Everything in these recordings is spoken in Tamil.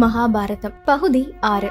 மகாபாரதம் பகுதி ஆறு.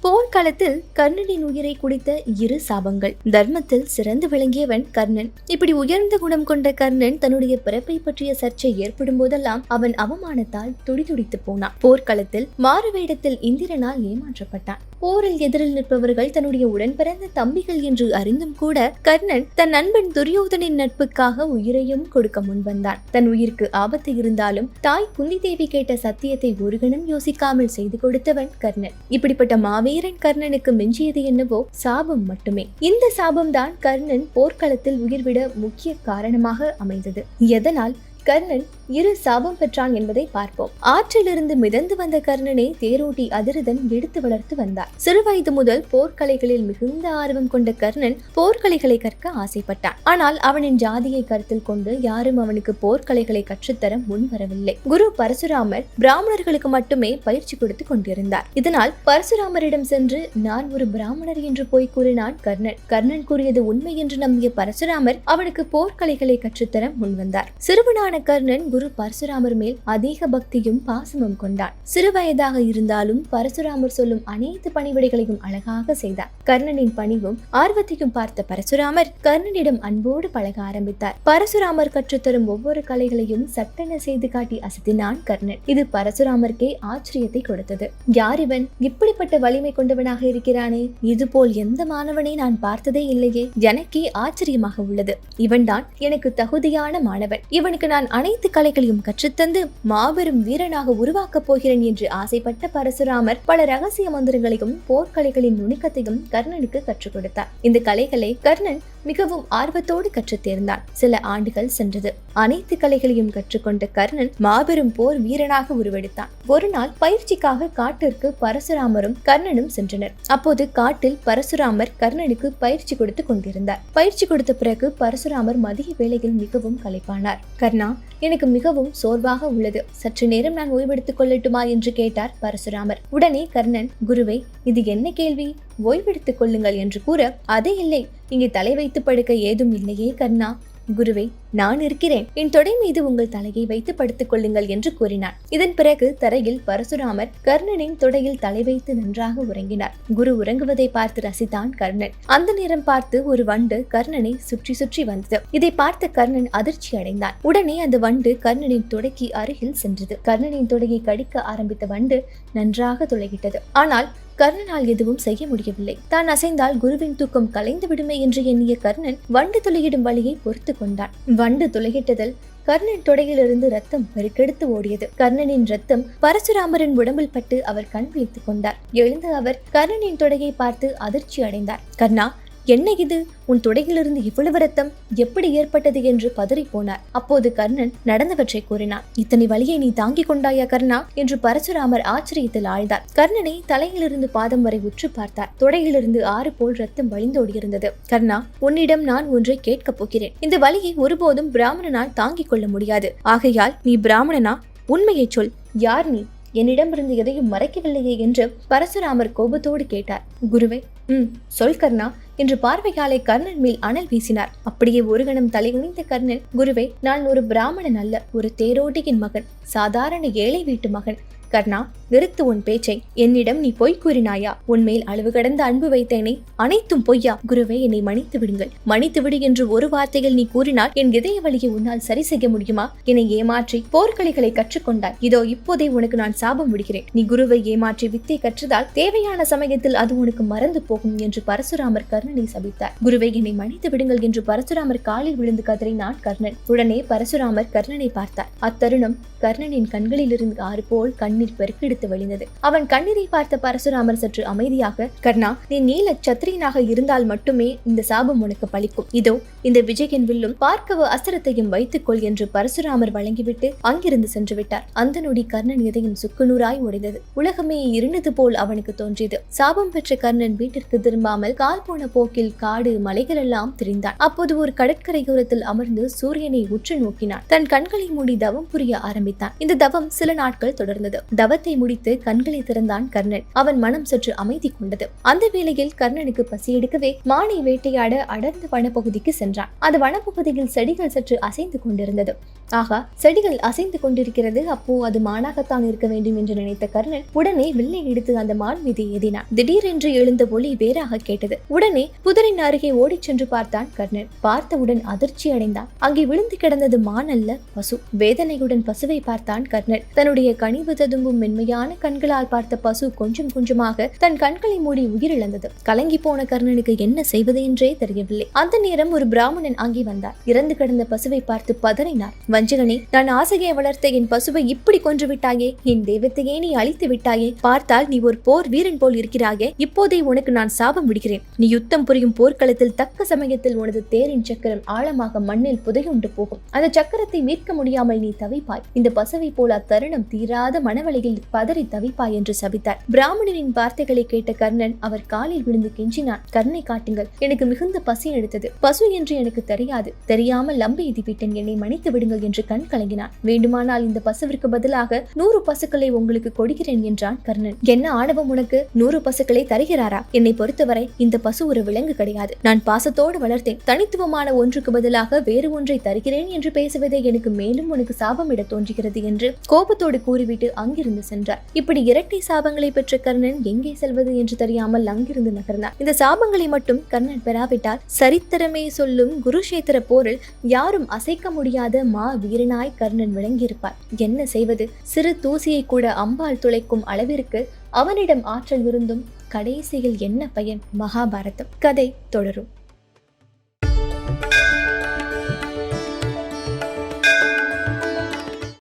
போர்க்களத்தில் கர்ணனின் உயிரை குடித்த இரு சாபங்கள். தர்மத்தில் சிறந்து விளங்கியவன் கர்ணன். இப்படி உயர்ந்த குணம் கொண்ட கர்ணன் தன்னுடைய பிறப்பை பற்றிய சர்ச்சை ஏற்படும் போதெல்லாம் அவன் அவமானத்தால் துடிதுடித்து போனான். போர்க்களத்தில் மாறுவேடத்தில் இந்திரனால் ஏமாற்றப்பட்டான். போரில் எதிரில் நிற்பவர்கள் தன்னுடைய உடன் பிறந்த தம்பிகள் என்று அறிந்தும் கூட கர்ணன் தன் நண்பன் துரியோதனின் நட்புக்காக உயிரையும் கொடுக்க முன்வந்தான். தன் உயிருக்கு ஆபத்து இருந்தாலும் தாய் குந்தி தேவி கேட்ட சத்தியத்தை ஒரு கணம் யோசிக்காமல் செய்து கொடுத்தவன் கர்ணன். இப்படிப்பட்ட மாவீரன் கர்ணனுக்கு மிஞ்சியது என்னவோ சாபம் மட்டுமே. இந்த சாபம் தான் கர்ணன் போர்க்களத்தில் உயிர்விட முக்கிய காரணமாக அமைந்தது. எதனால்? கர்ணன் இரு சாபம் பெற்றான் என்பதை பார்ப்போம். ஆற்றிலிருந்து மிதந்து வந்த கர்ணனை தேரோட்டி அதிரதன் எடுத்து வளர்த்து வந்தார். சிறுவயது முதல் போர்க்கலைகளில் மிகுந்த ஆர்வம் கொண்ட கர்ணன் போர்க்கலைகளை கற்க ஆசைப்பட்டான். ஆனால் அவனின் ஜாதியை கருத்தில் கொண்டு யாரும் அவனுக்கு போர்க்கலைகளை கற்றுத்தர முன் வரவில்லை. குரு பரசுராமர் பிராமணர்களுக்கு மட்டுமே பயிற்சி கொடுத்து கொண்டிருந்தார். இதனால் பரசுராமரிடம் சென்று நான் ஒரு பிராமணர் என்று போய் கூறினான் கர்ணன். கர்ணன் கூறியது உண்மை என்று நம்பிய பரசுராமர் அவனுக்கு போர்க்கலைகளை கற்றுத்தர முன்வந்தார் சிறுவனான கர்ணன் குரு குரு பரசுராமர் மேல் அதிக பக்தியும் பாசமும் கொண்டான். சிறுவயதாக இருந்தாலும் பரசுராமர் சொல்லும் அனைத்து பணிவிடைகளையும் அழகாக செய்தார். கர்ணனின் பணிவும் ஆர்வத்தையும் பார்த்த பரசுராமர் கர்ணனிடம் அன்போடு பழக ஆரம்பித்தார். பரசுராமர் கற்றுத்தரும் ஒவ்வொரு கலைகளையும் சட்டென செய்து காட்டி அசத்தினான் கர்ணன். இது பரசுராமருக்கே ஆச்சரியத்தை கொடுத்தது. யார் இவன்? இப்படிப்பட்ட வலிமை கொண்டவனாக இருக்கிறானே. இதுபோல் எந்த மாணவனை நான் பார்த்ததே இல்லையே. எனக்கே ஆச்சரியமாக உள்ளது. இவன்தான் எனக்கு தகுதியான மாணவன். இவனுக்கு நான் அனைத்து கலை கலைகளையும் கற்றுத்தந்து மாபெரும் வீரனாக உருவாக்கப் போகிறேன் என்று ஆசைப்பட்ட பரசுராமர் பல ரகசிய மந்திரங்களையும் போர்க்கலைகளின் நுணுக்கத்தையும் கர்ணனுக்கு கற்றுக் கொடுத்தார். இந்த கலைகளை கர்ணன் மிகவும் ஆர்வத்தோடு கற்றுத் தேர்ந்தான் சில ஆண்டுகள் சென்றது. அனைத்து கலைகளையும் கற்றுக்கொண்ட கர்ணன் மாபெரும் போர் வீரனாக உருவெடுத்தான். ஒரு நாள் பயிற்சிக்காக காட்டிற்கு பரசுராமரும் கர்ணனும் சென்றனர். அப்போது காட்டில் பரசுராமர் கர்ணனுக்கு பயிற்சி கொடுத்து கொண்டிருந்தார். பயிற்சி கொடுத்த பிறகு பரசுராமர் மதிய வேளையில் மிகவும் களைப்பானார். கர்ணா எனக்கு மிகவும் சோர்வாக உள்ளது. சற்று நேரம் நான் ஓய்வெடுத்துக் கொள்ளட்டுமா? என்று கேட்டார் பரசுராமர். உடனே கர்ணன் குருவை இது என்ன கேள்வி? ஓய்வெடுத்துக் கொள்ளுங்கள் என்று கூற அதே இல்லை இங்கே தலை வைத்து படுக்க ஏதும் இல்லையே கர்ணா. குருவே நான் இருக்கிறேன். என் தொடை மீது உங்கள் தலையை வைத்து படுத்துக் கொள்ளுங்கள் என்று கூறினார். இதன் பிறகு தரையில் பரசுராமர் கர்ணனின் தொடையில் தலை வைத்து நன்றாக உறங்கினார். குரு உறங்குவதை பார்த்து ரசித்தான் கர்ணன். அந்த நேரம் பார்த்து ஒரு வண்டு கர்ணனை சுற்றி சுற்றி வந்தது. இதை பார்த்து கர்ணன் அதிர்ச்சி அடைந்தான். உடனே அந்த வண்டு கர்ணனின் தொடைக்கு அருகில் சென்றது. கர்ணனின் தொடையை கடிக்க ஆரம்பித்த வண்டு நன்றாக துளையிட்டது. ஆனால் கர்ணனால் எதுவும் செய்ய முடியவில்லை. தான் அசைந்தால் குருவின் தூக்கம் கலைந்து விடுமே என்று எண்ணிய கர்ணன் வண்டு துளையிடும் வழியை பொறுத்து கொண்டான். வண்டு துளையிட்டதில் கர்ணன் தொடையிலிருந்து ரத்தம் பெருக்கெடுத்து ஓடியது. கர்ணனின் ரத்தம் பரசுராமரின் உடம்பில் பட்டு அவர் கண் விழித்துக் கொண்டார். எழுந்து அவர் கர்ணனின் தொடையை பார்த்து அதிர்ச்சி அடைந்தார். கர்ணா என்ன இது? உன் தொடையிலிருந்து இவ்வளவு ரத்தம் எப்படி ஏற்பட்டது என்று பதறி போனார். அப்போது கர்ணன் நடந்தவற்றை கூறினான். இத்தனை வழியை நீ தாங்கிக் கொண்டாயா கர்ணா? என்று பரசுராமர் ஆச்சரியத்தில் ஆழ்ந்தார். கர்ணனை தலையிலிருந்து பாதம் வரை உற்று பார்த்தார். தொடையிலிருந்து ஆறு போல் ரத்தம் வழிந்தோடியிருந்தது கர்ணா உன்னிடம் நான் ஒன்றை கேட்கப் போகிறேன். இந்த வழியை ஒருபோதும் பிராமணனால் தாங்கிக் கொள்ள முடியாது. ஆகையால் நீ பிராமணனா? உண்மையை சொல். யார் நீ? என்னிடமிருந்து எதையும் மறைக்கவில்லையே என்று பரசுராமர் கோபத்தோடு கேட்டார். குருவை ம் சொல் கர்ணா என்று பார்வையாலே கர்ணன் மேல் அனல் வீசினார். அப்படியே ஒரு கணம் தலைகுனிந்த கர்ணன் குருவே நான் ஒரு பிராமணன் அல்ல ஒரு தேரோட்டியின் மகன் சாதாரண ஏழை வீட்டு மகன். கர்ணா நிறுத்து உன் பேச்சை என்னிடம் நீ பொய் கூறினாயா? உன்மேல் அளவு கடந்த அன்பு வைத்தேனே. அனைத்தும் பொய்யா? குருவே என்னை மன்னித்து விடுங்கள். மன்னித்து விடு என்று ஒரு வார்த்தையில் நீ கூறினால் என் இதய வழியை உன்னால் சரி செய்ய முடியுமா? என்னை ஏமாற்றி போர்க்கலைகளை கற்றுக்கொண்டாய். இதோ இப்போதே உனக்கு நான் சாபம் விடுகிறேன். நீ குருவை ஏமாற்றி வித்தை கற்றதால் தேவையான சமயத்தில் அது உனக்கு மறந்து போகும் என்று பரசுராமர் கர்ணனை சபித்தார். குருவை என்னை மன்னித்து விடுங்கள் என்று பரசுராமர் காலில் விழுந்து கதறினான் கர்ணன். உடனே பரசுராமர் கர்ணனை பார்த்தார். அத்தருணம் கர்ணனின் கண்களிலிருந்து ஆறு போல் கண்ணீர் பெருக்கெடுத்து வழிந்தது. அவன் கண்ணீரை பார்த்த பரசுராமர் சற்று அமைதியாக கர்ணா நீ நீல சத்திரியனாக இருந்தால் மட்டுமே இந்த சாபம் உனக்கு பலிக்கும். இதோ இந்த விஜயன் வில்லும் பார்க்கவ அஸ்திரத்தையும் வைத்துக்கொள் என்று பரசுராமர் வழங்கிவிட்டு அங்கிருந்து சென்று விட்டார். அந்த நொடி கர்ணன் இதயம் சுக்குநூறாய் உடைந்தது. உலகமே இருண்டது போல் அவனுக்கு தோன்றியது. சாபம் பெற்ற கர்ணன் வீட்டிற்கு திரும்பாமல் கால் போன போக்கில் காடு மலைகள் எல்லாம் திரிந்தான். அப்போது ஒரு கடற்கரையோரத்தில் அமர்ந்து சூரியனை உற்று நோக்கினான். தன் கண்களை மூடி தவம் புரிய ஆரம்பித்தான். இந்த தவம் சில நாட்கள் தொடர்ந்தது. தவத்தை முடித்து கண்களை திறந்தான் கர்ணன். அவன் மனம் சற்று அமைதி கொண்டது. அந்த வேளையில் கர்ணனுக்கு பசி எடுக்கவே மானை வேட்டையாட அடர்ந்த வனப்பகுதிக்கு சென்றான். அந்த வனப்பகுதியில் செடிகள் சற்று அசைந்து கொண்டிருந்தது. ஆகா செடிகள் அசைந்து கொண்டிருக்கிறது. அப்போ அது மானாகத்தான் இருக்க வேண்டும் என்று நினைத்த கர்ணன் உடனே வில்லை எடுத்து அந்த மான் மீது ஏதினான். திடீரென்று எழுந்த ஒளி வேறாக கேட்டது. உடனே புதரின் அருகே ஓடிச் சென்று பார்த்தான் கர்ணன். பார்த்தவுடன் அதிர்ச்சி அடைந்தான். அங்கே விழுந்து கிடந்தது மான் அல்ல பசு. வேதனையுடன் பசுவை பார்த்தான் கர்ணன். தன்னுடைய கனிவு திரும்பும் மென்மையான கண்களால் பார்த்த பசு கொஞ்சம் கொஞ்சமாக தன் கண்களை மூடி உயிரிழந்தது. கலங்கி போன கர்ணனுக்கு என்ன செய்வது என்றே தெரியவில்லை. அந்த நேரம் ஒரு பிராமணன் அங்கே வந்தார். இறந்து கிடந்த பசுவை பார்த்து பதறினார். வஞ்சகனே நான் ஆசையை வளர்த்த என் பசுவை இப்படி கொன்று விட்டாயே? என் தெய்வத்தையே நீ அழித்து விட்டாயே? பார்த்தால் நீ ஒரு போர் வீரன் போல் இருக்கிறாயே? இப்போதே உனக்கு நான் சாபம் விடுகிறேன். நீ யுத்தம் புரியும் போர்க்களத்தில் தக்க சமயத்தில் உனது தேரின் சக்கரம் ஆழமாக மண்ணில் புதையுண்டு போகும். அந்த சக்கரத்தை மீட்க முடியாமல் நீ தவிப்பாய். இந்த பசுவை போல அத்தருணம் தீராத மனவழியில் பதறி தவிப்பாய் என்று சபித்தார். பிராமணனின் வார்த்தைகளை கேட்ட கர்ணன் அவர் காலில் விழுந்து கெஞ்சினான். கர்ணை காட்டுங்கள். எனக்கு மிகுந்த பசி எடுத்தது. பசு என்று எனக்கு தெரியாது. தெரியாமல் லம்பை எதிவிட்டேன் என்னை மன்னித்து விடுங்கள் என்று கண் கலங்கினான். வேண்டுமானால் இந்த பசுவிற்கு பதிலாக நூறு பசுக்களை உங்களுக்கு கொடுக்கிறேன் என்றான் கர்ணன். என்ன ஆணவம் உனக்கு? நூறு பசுக்களை தருகிறாரா? என்னை பொறுத்தவரை இந்த பசு ஒரு விலங்கு கிடையாது. நான் பாசத்தோடு வளர்த்தேன். தனித்துவமான ஒன்றுக்கு பதிலாக வேறு ஒன்றை தருகிறேன் என்று பேசுவதே எனக்கு மேலும் உனக்கு சாபமிட தோன்றுகிறது என்று கோபத்தோடு கூறிவிட்டு அங்கிருந்து சென்றார். இப்படி இரட்டை சாபங்களை பெற்ற கர்ணன் எங்கே செல்வது என்று தெரியாமல் அங்கிருந்து நகர்ந்தார் இந்த சாபங்களை மட்டும் கர்ணன் பெறாவிட்டால் சரித்திரமே சொல்லும் குருஷேத்திர போரில் யாரும் அசைக்க முடியாத மா வீரனாய் கர்ணன் விளங்கியிருப்பார். என்ன செய்வது? சிறு தூசியை கூட அம்பால் துளைக்கும் அளவிற்கு அவனிடம் ஆற்றல் இருந்தும் கடைசியில் என்ன பயன்? மகாபாரதம். கதை தொடரும்.